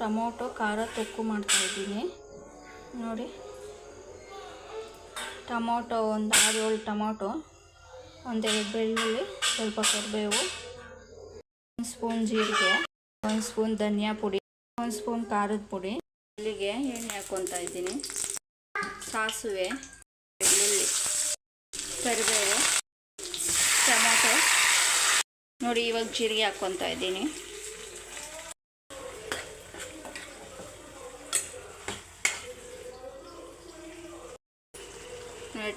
Tomato, ಖಾರ, ತೊಕ್ಕು ಮಾಡ್ತಾಯಿದ್ದೀನಿ ನೋಡಿ. ಟೊಮೊಟೊ, ಒಂದು ಆರು ಏಳು ಟೊಮೊಟೊ ಒಂದೆರಡು ಬೆಳ್ಳುಳ್ಳಿ, ಸ್ವಲ್ಪ ಕರಿಬೇವು, ಒಂದು ಸ್ಪೂನ್ ಜೀರಿಗೆ, ಒಂದು ಸ್ಪೂನ್ ಧನಿಯಾ ಪುಡಿ, ಒಂದು ಸ್ಪೂನ್ ಖಾರದ ಪುಡಿ, ಇಲ್ಲಿಗೆ ಎಣ್ಣೆ ಹಾಕ್ಕೊತಾ ಇದ್ದೀನಿ. ಸಾಸಿವೆ, ಬೆಳ್ಳುಳ್ಳಿ, ಕರಿಬೇವು, ಟೊಮೊಟೊ. ನೋಡಿ, ಇವಾಗ ಜೀರಿಗೆ ಹಾಕ್ಕೊತಾ ಇದ್ದೀನಿ.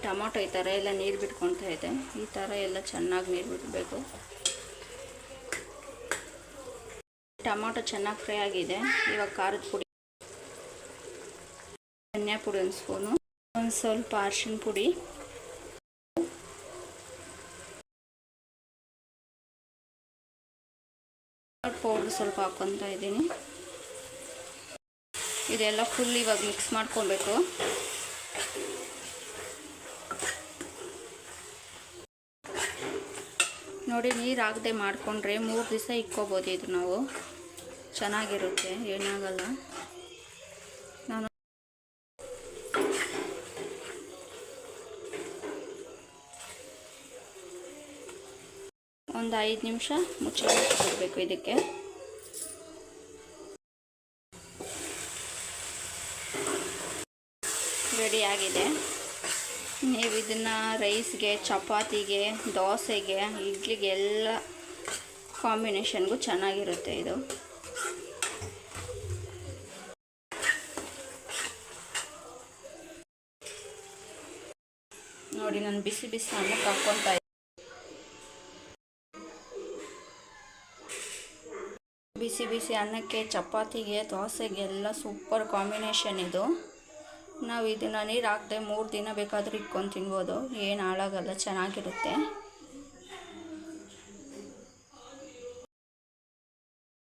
ಟೊಮೊಟೊ ಈ ಥರ ಎಲ್ಲ ನೀರು ಬಿಟ್ಕೊತಾ ಇದೆ. ಈ ಥರ ಎಲ್ಲ ಚೆನ್ನಾಗಿ ನೀರು ಬಿಡಬೇಕು. ಟೊಮೊಟೊ ಚೆನ್ನಾಗಿ ಫ್ರೈ ಆಗಿದೆ. ಇವಾಗ ಖಾರದ ಪುಡಿ, ಧನಿಯಾ ಪುಡಿ ಒಂದು ಸ್ಪೂನು, ಒಂದು ಸ್ವಲ್ಪ ಅರ್ಶಿನ ಪುಡಿ, ಪೌಡ್ರ್ ಸ್ವಲ್ಪ ಹಾಕ್ಕೊತಾ ಇದ್ದೀನಿ. ಇದೆಲ್ಲ ಫುಲ್ ಇವಾಗ ಮಿಕ್ಸ್ ಮಾಡ್ಕೊಬೇಕು ನೋಡಿ, ನೀರು ಹಾಕದೆ ಮಾಡಿಕೊಂಡ್ರೆ ಮೂರು ದಿವಸ ಇಕ್ಕೋಬೋದು ಇದು ನಾವು. ಚೆನ್ನಾಗಿರುತ್ತೆ, ಏನಾಗಲ್ಲ. ನಾನು ಒಂದು ಐದು ನಿಮಿಷ ಮುಚ್ಚಿಡಬೇಕು ಇದಕ್ಕೆ. ರೆಡಿ ಆಗಿದೆ. ನೀವು ಇದನ್ನು ರೈಸ್ಗೆ, ಚಪಾತಿಗೆ, ದೋಸೆಗೆ, ಇಡ್ಲಿಗೆ ಎಲ್ಲ ಕಾಂಬಿನೇಷನ್ಗೂ ಚೆನ್ನಾಗಿರುತ್ತೆ ಇದು. ನೋಡಿ, ನಾನು ಬಿಸಿ ಬಿಸಿ ಅನ್ನಕ್ಕೆ ಹಾಕ್ಕೊತಾ ಬಿಸಿ ಬಿಸಿ ಅನ್ನಕ್ಕೆ, ಚಪಾತಿಗೆ, ದೋಸೆಗೆ ಎಲ್ಲ ಸೂಪರ್ ಕಾಂಬಿನೇಷನ್ ಇದು. ನಾವು ಇದನ್ನು ನೀರು ಹಾಕದೆ ಮೂರು ದಿನ ಬೇಕಾದರೂ ಇಟ್ಕೊಂಡು ತಿನ್ಬೋದು. ಏನು ಹಾಳಾಗಲ್ಲ ಚೆನ್ನಾಗಿರುತ್ತೆ.